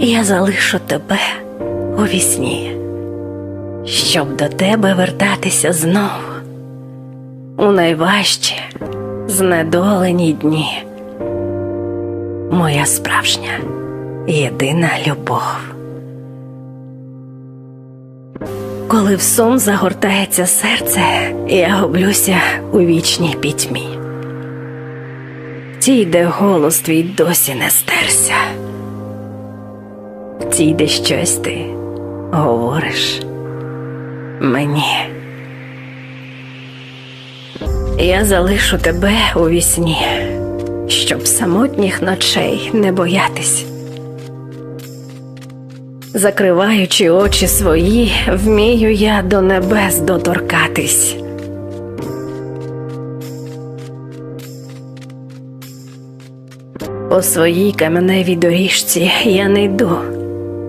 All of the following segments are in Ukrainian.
я залишу тебе у вісні, щоб до тебе вертатися знову у найважчі знедолені дні. Моя справжня єдина любов. Коли в сон загортається серце, я гублюся у вічній пітьмі. Тій, де голос твій досі не стерся. В тій, де щось ти говориш мені. Я залишу тебе у вісні, щоб самотніх ночей не боятись. Закриваючи очі свої, вмію я до небес доторкатись. По своїй каменевій доріжці я не йду,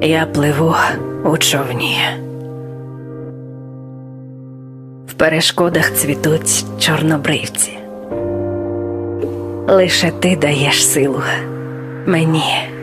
я пливу у човні. В перешкодах цвітуть чорнобривці. Лише ти даєш силу мені.